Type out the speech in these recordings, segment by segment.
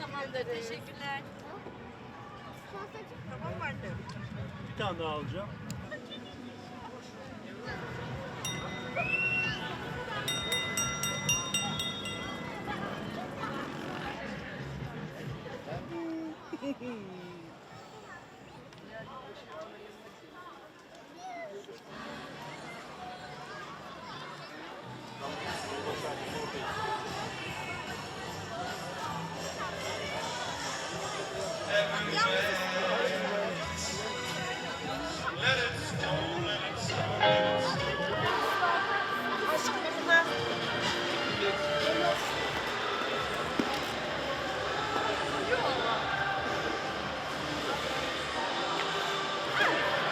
Tamamdır. Teşekkürler. Tamam mı anne? Bir tane daha alacağım. Aşkım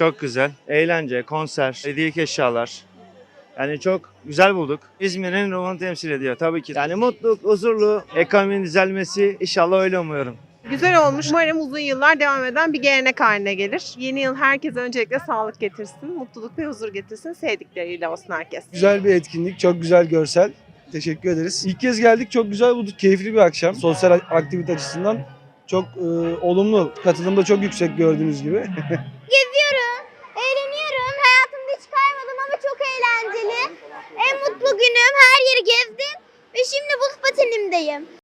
Çok güzel. Eğlence, konser, hediyelik eşyalar. Yani çok güzel bulduk. İzmir'in ruhunu temsil ediyor tabii ki. Yani mutluluk, huzurlu, ekonominin düzelmesi inşallah öyle umuyorum. Güzel olmuş. Umarım uzun yıllar devam eden bir gelenek haline gelir. Yeni yıl herkese öncelikle sağlık getirsin, mutluluk ve huzur getirsin. Sevdikleriyle olsun herkes. Güzel bir etkinlik, çok güzel görsel. Teşekkür ederiz. İlk kez geldik, çok güzel bulduk. Keyifli bir akşam. Sosyal aktivite açısından çok e, olumlu. Katılım da çok yüksek gördüğünüz gibi. Geziyorum, eğleniyorum. Hayatımda hiç kaymadım ama çok eğlenceli. En mutlu günüm, her yeri gezdim. Ve şimdi buz patenimdeyim.